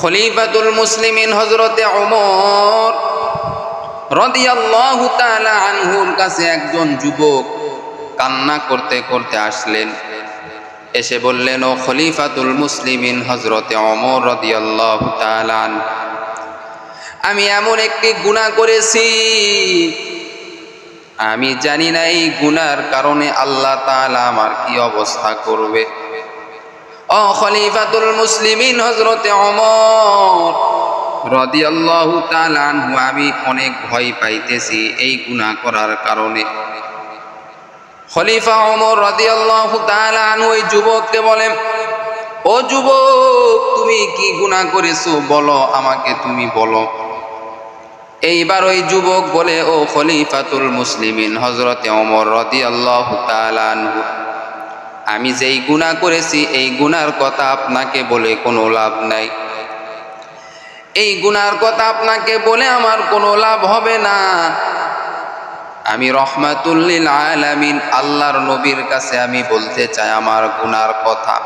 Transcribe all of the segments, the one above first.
খলিফাতুল মুসলিমিন হজরতে ওমর রদিয়াল্লাহু তাআলা আনহুর কাছে একজন যুবক কান্না করতে করতে আসলেন। এসে বললেন, ও খলিফাতুল মুসলিমিন হজরতে অমর রদিয়াল্লাহু তাআলা আমি এমন একটি গুনাহ করেছি, আমি জানি না এই গুনার কারণে আল্লাহ তাআলা আমার কি অবস্থা করবে। ও খলিফাতুল মুসলিমিন হজরতে অমর রদিয়াল্লাহু তাআলা আনহু, আমি অনেক ভয় পাইতেছি এই গুনাহ করার কারণে। খলিফা ওমর রাদিয়াল্লাহু তাআলা আনহু ওই যুবককে বলেন, ও যুবক, তুমি কি গুনাহ করেছ? বলো, আমাকে তুমি বলো। এইবার ওই যুবক বলে, ও খলিফাতুল মুসলিমিন হজরতে ওমর রাদিয়াল্লাহু তাআলা আনহু। আমি যেই গুনাহ করেছি, এই গুনার কথা আপনাকে বলে কোনো লাভ নাই। এই গুনার কথা আপনাকে বলে আমার কোনো লাভ হবে না। আমি রহমাতুল্লিল আলামিন আল্লাহর নবীর কাছে আমি বলতে চাই আমার গুনার কথা।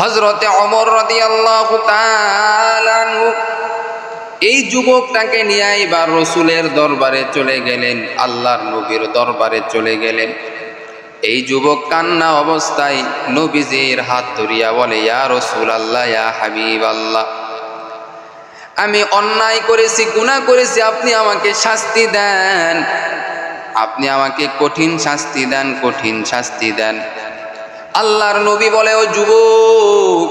হজরতে অমর রদি আল্লাহ এই যুবকটাকে নিয়ে এবার রসুলের দরবারে চলে গেলেন, আল্লাহর নবীর দরবারে চলে গেলেন। এই যুবক কান্না অবস্থায় নবীজির হাত ধরিয়া বলে, ইয়া রসুল আল্লাহ ইয়া হাবিব আল্লাহ আমি অন্যায় করেছি, গুনাহ করেছি, আপনি আমাকে শাস্তি দেন। আপনি আমাকে কঠিন শাস্তি দেন, কঠিন শাস্তি দেন। আল্লাহর নবী বলে, ও যুবক,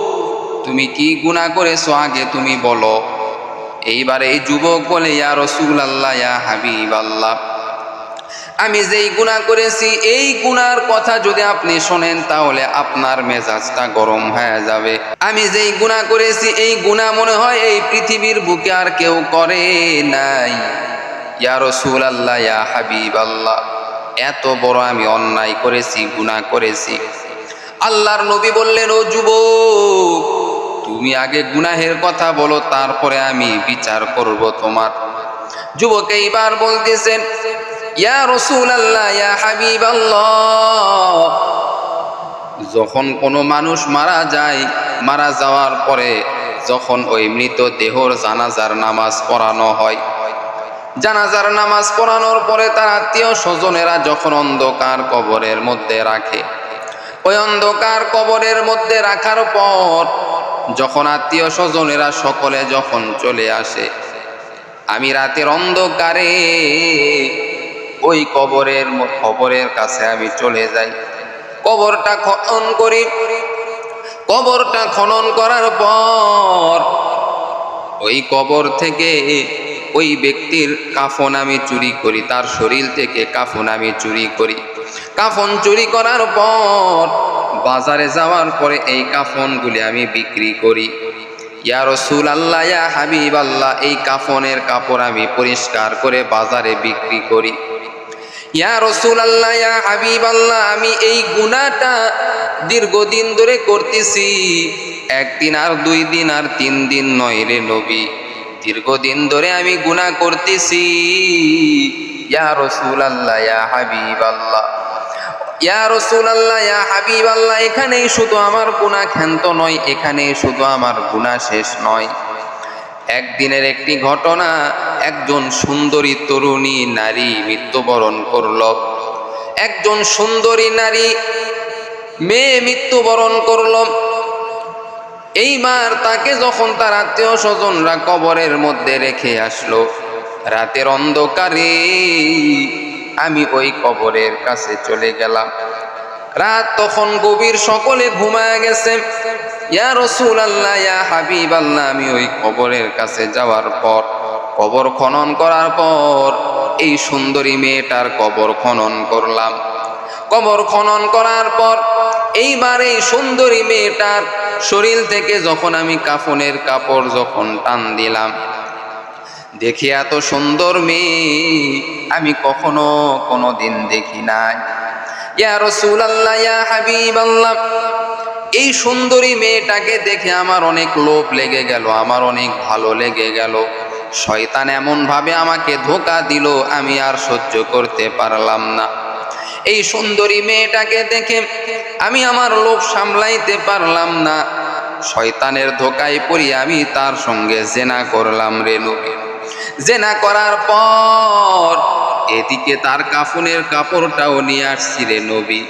তুমি কি গুনাহ করেছ আগে তুমি বলো। এইবার এই যুবক বলে, ইয়া রসুল আল্লাহ ইয়া হাবিব আল্লাহ আমি যেই গুনাহ করেছি, এই গুনার কথা যদি আপনি শোনেন, তাহলে আপনার মেজাজটা গরম হয়ে যাবে। আমি যেই গুনাহ করেছি, এই গুনাহ মনে হয় এই পৃথিবীর বুকে আর কেউ করে নাই। ইয়া রসুল আল্লাহ ইয়া হাবিব আল্লাহ এত বড় আমি অন্যায় করেছি, গুনাহ করেছি। আল্লাহর নবী বললেন, ও যুবক, তুমি আগে গুনাহের কথা বলো, তারপরে আমি বিচার করব তোমার। যুবক এইবার বলতেছেন ইয়া রসুল আল্লাহ ইয়া হাবিব যখন কোনো মানুষ মারা যায়, মারা যাওয়ার পরে যখন ওই মৃত দেহর জানাজার নামাজ পড়ানো হয়, জানাজার নামাজ পড়ানোর পরে তার আত্মীয় স্বজনেরা যখন অন্ধকার কবরের মধ্যে রাখে, ওই অন্ধকার কবরের মধ্যে রাখার পর যখন আত্মীয় স্বজনেরা সকলে যখন চলে আসে, আমি রাতের অন্ধকারে ওই কবরের কবরের কাছে আমি চলে যাই। কবরটা খনন করি। কবরটা খনন করার পর ওই কবর থেকে ওই ব্যক্তির কাফন আমি চুরি করি, তার শরীর থেকে কাফন আমি চুরি করি। কাফন চুরি করার পর বাজারে যাওয়ার পরে এই কাফনগুলি আমি বিক্রি করি। ইয়া রসুল আল্লাহ ইয়া হাবিব আল্লাহ এই কাফনের কাপড় আমি পরিষ্কার করে বাজারে বিক্রি করি। ইয়া রসুল আল্লাহ ইয়া হাবিব আল্লাহ আমি এই গুনাহটা দীর্ঘদিন ধরে করতেছি। একদিন আর দুই দিন আর তিন দিন নয় রে নবী, দীর্ঘদিন ধরে আমি গুনাহ করতেছি। ইয়া রসুল আল্লাহ ইয়া হাবিব আল্লাহ ইয়া রসুল আল্লাহ ইয়া হাবিব আল্লাহ এখানেই শুধু আমার গুনাহ ক্ষান্ত নয়, এখানেই শুধু আমার গুনাহ শেষ নয়। একদিনের একটি ঘটনা একজন সুন্দরী তরুণী নারী মৃত্যুবরণ করল। একজন সুন্দরী নারী মেয়ে মৃত্যুবরণ করল। এইবার তাকে যখন তার আত্মীয় স্বজনরা কবরের মধ্যে রেখে আসলো, রাতের অন্ধকারে আমি ওই কবরের কাছে চলে গেলাম। রাত তখন গভীর, সকলে ঘুমায় গেছে। ইয়া রসুল আল্লাহ ইয়া হাবিব আল্লাহ আমি ওই কবরের কাছে যাওয়ার পর কবর খনন করার পর এই সুন্দরী মেয়েটার কবর খনন করলাম। কবর খনন করার পর এইবার এই সুন্দরী মেয়েটার শরীর থেকে যখন আমি কাফনের কাপড় যখন টান দিলাম, দেখি এত সুন্দর মেয়ে আমি কখনো কোনো দিন দেখি নাই। ইয়া রসুল আল্লাহ ইয়া হাবিব আল্লাহ এই সুন্দরী মেয়েটাকে দেখে আমার অনেক লোভ লেগে গেল, আমার অনেক ভালো লেগে গেল। শয়তান এমনভাবে আমাকে ধোকা দিল, আমি আর সহ্য করতে পারলাম না। এই সুন্দরী মেয়েটাকে দেখে আমি আমার লোভ সামলাইতে পারলাম না। শয়তানের ধোকায় পড়ি আমি তার সঙ্গে জেনা করলাম রে নবী। জেনা করার পর এদিকে তার কাফনের কাপড়টাও নিয়ে আসছি রে নবী।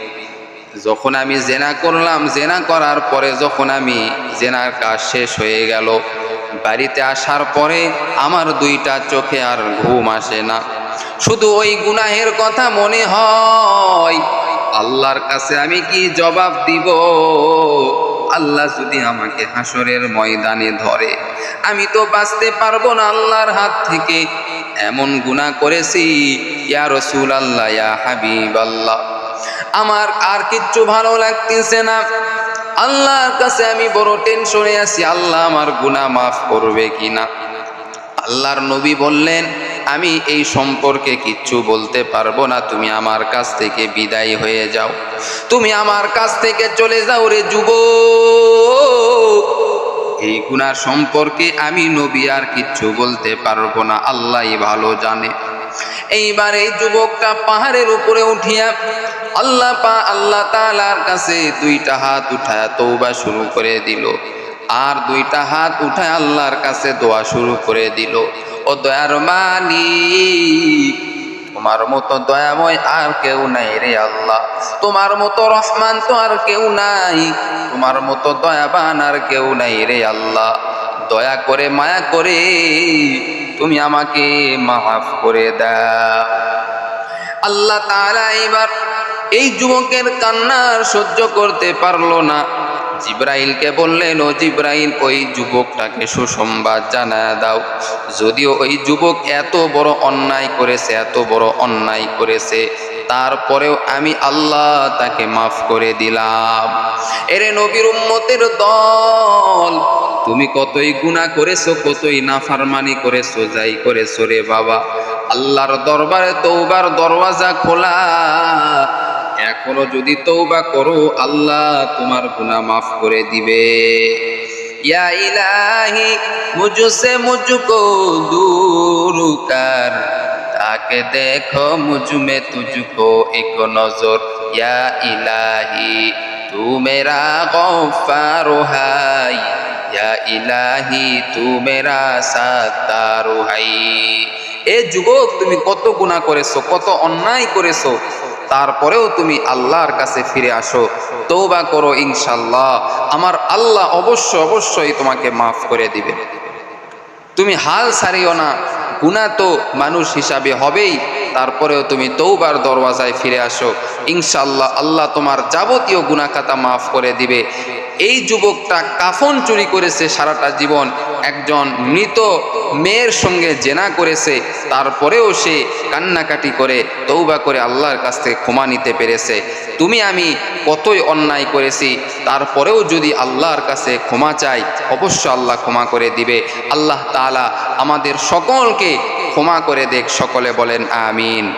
যখন আমি জেনা করলাম, জেনা করার পরে যখন আমি জেনার কাজ শেষ হয়ে গেল বাড়িতে আসার পরে আমার দুইটা চোখে আর ঘুম আসে না। শুধু ওই গুনাহের কথা মনে হয়। আল্লাহর কাছে আমি কি জবাব দিব? আল্লাহ যদি আমাকে হাসরের ময়দানে ধরে, আমি তো বাঁচতে পারব না আল্লাহর হাত থেকে। এমন গুনাহ করেছি, ইয়া রসুল আল্লাহ ইয়া হাবিব আল্লাহ আমার আর কিচ্ছু ভালো লাগতেছে না। আল্লাহর কাছে আমি বড় টেনশনে আছি, আল্লাহ আমার গুনাহ মাফ করবে কিনা? আল্লাহর নবী বললেন, আমি এই সম্পর্কে কিচ্ছু বলতে পারব না, তুমি আমার কাছ থেকে বিদায় হয়ে যাও। তুমি আমার কাছ থেকে চলে যাও রে যুব এই গুণার সম্পর্কে আমি নবী আর কিচ্ছু বলতে পারব না, আল্লাহই ভালো জানে। এইবার এই যুবকটা পাহাড়ের উপরে উঠিয়া আল্লাহ পা আল্লাহ তালার কাছে দুইটা হাত উঠায় তৌবা শুরু করে দিল। আর দুইটা হাত উঠায় আল্লাহর কাছে দোয়া শুরু করে দিল। ও দয়ার মালিক, তোমার মতো দয়াময় আর কেউ নাই রে আল্লাহ। তোমার মতো রহমান তো আর কেউ নাই, তোমার মতো দয়াবান আর কেউ নাই রে আল্লাহ। দয়া করে, মায়া করে তুমি আমাকে মাফ করে দাও। আল্লাহ তাআলা এবার এই যুবকের কান্নার সহ্য করতে পারল না। জিব্রাইলকে বললেন, ও জিব্রাইল, ওই যুবকটাকে সুসংবাদ জানা দাও। যদিও ওই যুবক এত বড় অন্যায় করেছে, এত বড় অন্যায় করেছে, তারপরেও আমি আল্লাহ তাকে মাফ করে দিলাম। এরে নবীর উম্মতের দল তুমি কতই গুণা করেছ, কতই নাফারমানি করেছ, যাই করেছ রে বাবা। আল্লাহর দরবারে তৌবার দরওয়াজা খোলা। এখনও যদি তৌবা করো, আল্লাহ তোমার গুণা মাফ করে দিবে। ইয়া ইলাহি মুজুসে মুজুকো দুরুকার তাকে দেখো মুজুমে তুজুকো এক নজর। ইয়া ইলাহি, তুমেরা মেরা হাই। ইলাহি তুমেরা সাতারু হাই। এ যুবক, তুমি কত গুণা করেছ, কত অন্যায় করেছ, তারপরেও তুমি আল্লাহর কাছে ফিরে আসো। তৌবা করো ইনশাল্লাহ আমার আল্লাহ অবশ্য অবশ্যই তোমাকে মাফ করে দিবে। তুমি হাল ছাড়িও না গুণা তো মানুষ হিসাবে হবেই, তারপরেও তুমি তৌবার দরওয়াজায় ফিরে আসো। ইনশাল্লাহ আল্লাহ তোমার যাবতীয় গুণাখাতা মাফ করে দিবে। এই যুবকটা কাফন চুরি করেছে সারাটা জীবন। একজন মৃত মেয়ের সঙ্গে জেনা করেছে, তারপরেও সে কান্নাকাটি করে তৌবা করে আল্লাহর কাছ থেকে ক্ষমা নিতে পেরেছে। তুমি আমি কতই অন্যায় করেছি, তারপরেও যদি আল্লাহর কাছে ক্ষমা চাই, অবশ্য আল্লাহ ক্ষমা করে দিবে। আল্লাহ তাআলা আমাদের সকলকে ক্ষমা করে দেখ, সকলে বলেন, আমিন।